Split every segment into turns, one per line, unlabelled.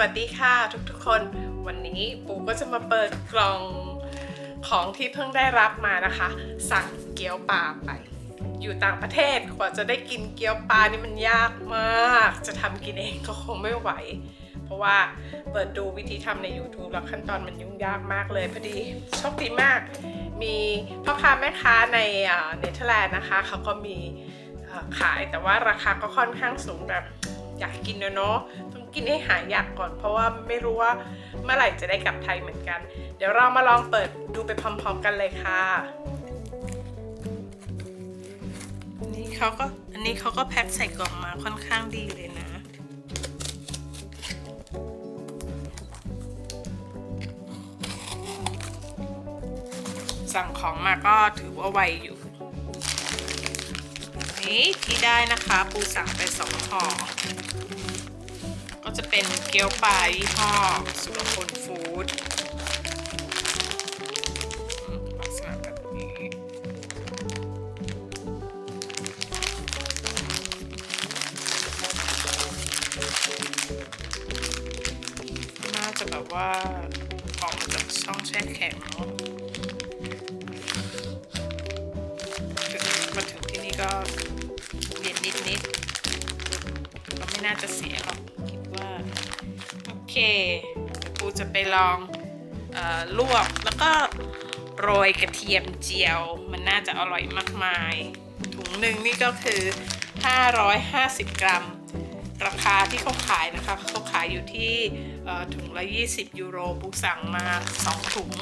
วัสดีค่ะทุกๆคนวันนี้ปูก็จะมาเปิดกล่องของที่เพิ่งได้รับมานะคะ สั่งเกี๊ยวปลาไป อยู่ต่างประเทศกว่าจะได้กินเกี๊ยวปลานี่มันยากมาก จะทำกินเองก็คงไม่ไหว เพราะว่าเปิดดูวิธีทำใน YouTube แล้วขั้นตอนมันยุ่งยากมากเลยพอดีโชคดีมาก มีพ่อค้าแม่ค้าในเนเธอร์แลนด์นะคะเขาก็มีขายแต่ว่าราคาก็ค่อนข้างสูงแบบอยากกินเนาะ กินให้หายอยากก่อน เพราะว่าไม่รู้ว่าเมื่อไหร่จะได้กลับไทยเหมือนกัน เดี๋ยวเรามาลองเปิดดูไปพร้อมๆกันเลยค่ะอันนี้เขาก็อันนี้เขาก็แพ็คใส่กล่องมาค่อนข้างดีเลยนะสั่งของมาก็ถือว่าไวอยู่นนี้ที่ได้นะคะปูสั่งไปสองห่อ เป็นเกี๊ยวปลายี่ห้อสุรพลฟู้ดลักษณะแบบนี้ น่าจะแบบว่าออกมาจากช่องแช่แข็งเนาะถึงมาถึงที่นี่ก็เย็นนิดนิดๆก็ไม่น่าจะเสียหรอก เคปูจะไปลองอลวกแล้วก็โรยกระเทียมเจียว มันน่าจะอร่อยมากมาย ถุงหนึ่งนี่ก็คือ 550 กรัม ราคาที่เขาขายนะคะเขาขายอยู่ที่ถุงละ 20 ยูโรปูสั่งมา 2 ถุง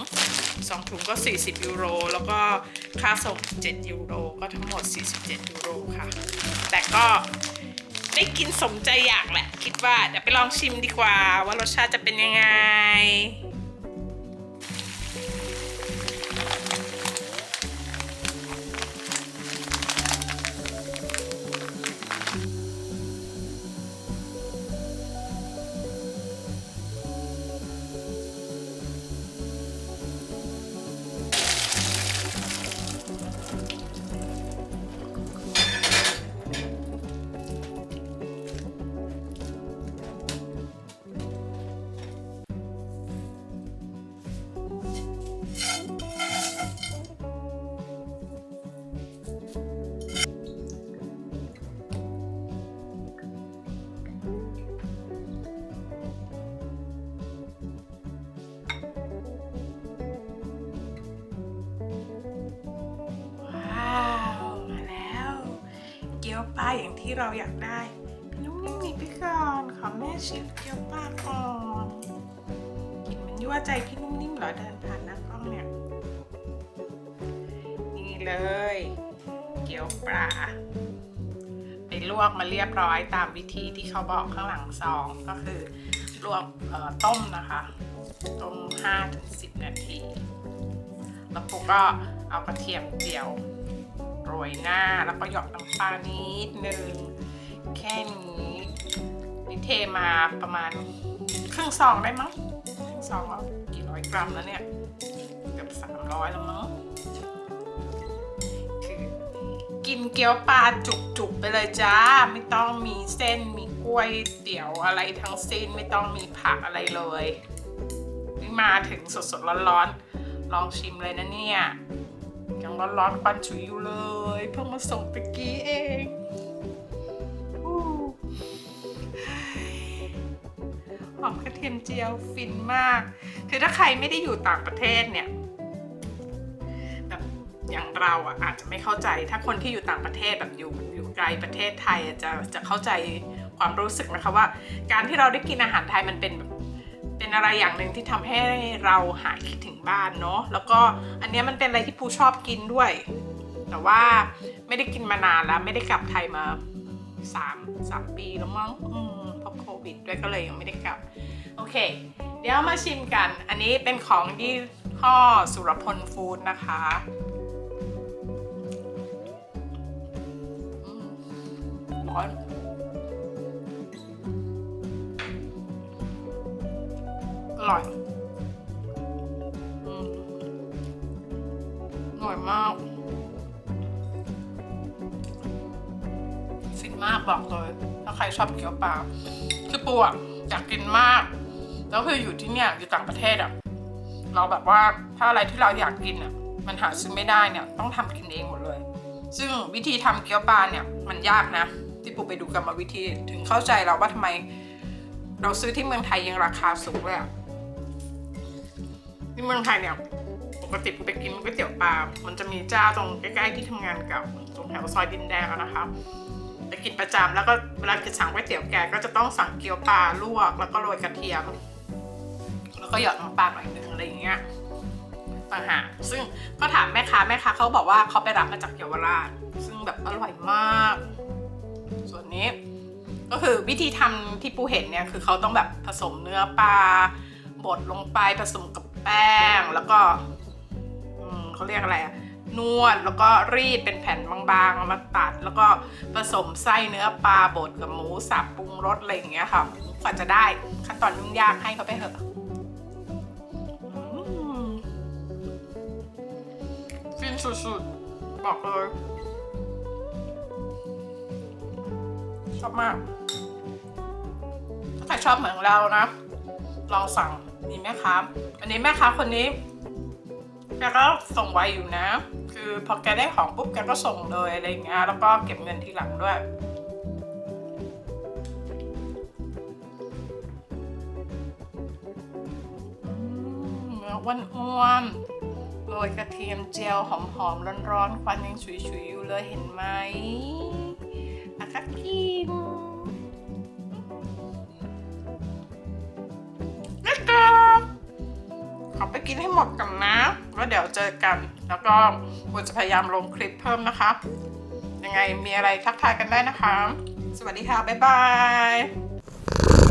2 ถุงก็ 40 ยูโร แล้วก็ค่าส่ง 7 ยูโร ก็ทั้งหมด 47 ยูโรค่ะ แต่ก็ ได้กินสมใจอยากแหละ คิดว่าเดี๋ยวไปลองชิมดีกว่าว่ารสชาติจะเป็นยังไง ที่เราอยากได้พี่นุ่มนิ่มหนีไปก่อนขอแม่ชิมเกี๊ยวปลาก่อนกลินมันยั่วใจพี่นุ่มนิ่มหรอเดินผ่านหน้ากล้องเนี่ยนี่เลย เกี๊ยวปลาไปลวกมาเรียบร้อยตามวิธีที่เขาบอกข้างหลังซองก็คือลวกต้มนะคะต้ม5-10 นาที แล้วปุ๊กก็เอากระเทียมเจียว รยหน้า แล้วก็หยอกน้ำปลานิดนึงแค่นี้นี่เทมาประมาณครึ่งซองได้มั้งซองก็กี่ร้อยกรัมแล้วเนี่ยเกือบสามร้อยแล้วมั้งคือกินเกี๊ยวปลาจุกๆไปเลยจ้า ไม่ต้องมีเส้นมีกล้วยเตี๋ยวอะไรทั้งสิ้นไม่ต้องมีผักอะไรเลยนี่มาถึงสดๆร้อนๆลองชิมเลยนะเนี่ย ยังร้อนๆควันฉุยอยู่เลย เพิ่งมาส่งตะกี้เองหอมกระเทียมเจียวฟินมาก คือถ้าใครไม่ได้อยู่ต่างประเทศเนี่ยแบบอย่างเราอะอาจจะไม่เข้าใจ ถ้าคนที่อยู่ต่างประเทศแบบอยู่อยู่ไกลประเทศไทยจะจะเข้าใจความรู้สึกนะคะว่า การที่เราได้กินอาหารไทยมันเป็นแบบ เป็นอะไรอย่างหนึ่งที่ทำให้เราหายคิดถึงบ้านเนาะแล้วก็อันเนี้ยมันเป็นอะไรที่ปูชอบกินด้วย แต่ว่าไม่ได้กินมานานแล้ว ไม่ได้กลับไทยมาสามสามปีแล้วมั้งเพราะโควิดด้วยก็เลยยังไม่ได้กลับ โอเค เดี๋ยวมาชิมกัน อันนี้เป็นของยี่ห้อสุรพลฟู้ดนะคะอืมร้อน ร่อยอร่อยมากฟินมากบอกเลย ถ้าใครชอบเกี๊ยวปลาคือปูอะอยากกินมาก แล้วคืออยู่ที่เนี่ยอยู่ต่างประเทศอะเราแบบว่าถ้าอะไรที่เราอยากกินอะมันหาซื้อไม่ได้เนี่ยต้องทำกินเองหมดเลย ซึ่งวิธีทำเกี๊ยวปลาเนี่ยมันยากนะ ที่ปูไปดูกรรมวิธีถึงเข้าใจแล้วว่าทำไม เราซื้อที่เมืองไทยยังราคาสูงเลยอะ ที่เมืองไทยเนี่ยปกติปูไปกินก๋วยเตี๋ยวปลา มันจะมีเจ้าตรงใกล้ๆที่ทำงานเก่าตรงแถวซอยดินแดงนะคะไปกินประจำแล้วก็เวลากินสั่งก๋วยเตี๋ยวแกก็จะต้องสั่งเกี๊ยวปลาลวก แล้วก็โรยกระเทียม แล้วก็หยอดน้ำปลาหน่อยนึงอะไรอย่างเงี้ยต่างหากซึ่งก็ถามแม่ค้าแม่ค้าเขาบอกว่าเขาไปรับมาจากเยาวราช ซึ่งแบบอร่อยมาก ส่วนนี้ก็คือวิธีทำที่ปูเห็นเนี่ยคือเขาต้องแบบผสมเนื้อปลาบดลงไปผสมกับ แป้งแล้วก็เขาเรียกอะไรอะนวดแล้วก็รีดเป็นแผ่นบางๆเอามาตัด แล้วก็ผสมไส้เนื้อปลาบดกับหมูสับปรุงรสอะไรอย่างเงี้ยค่ะกว่าจะได้ขั้นตอนยุ่งยากให้เขาไปเถอะฟินสุดๆ บอกเลยชอบมาก ถ้าใครชอบเหมือนเรานะ ลองสั่ง มีแม่ค้าอันนี้แม่ค้าคนนี้แกก็ส่งไวอยู่นะ คือพอแกได้ของปุ๊บแกก็ส่งเลยอะไรอย่างเงี้ยแล้วก็เก็บเงินทีหลังด้วยเนื้ออ้วนๆโรยกระเทียมเจียวหอมๆร้อนๆควันยังฉุยๆอยู่เลยเห็นไหมแล้วก็กิน ขอไปกินให้หมดกันนะ แล้วเดี๋ยวเจอกัน แล้วก็กูจะพยายามลงคลิปเพิ่มนะคะ ยังไงมีอะไรทักทายกันได้นะคะ สวัสดีค่ะ บ๊ายบาย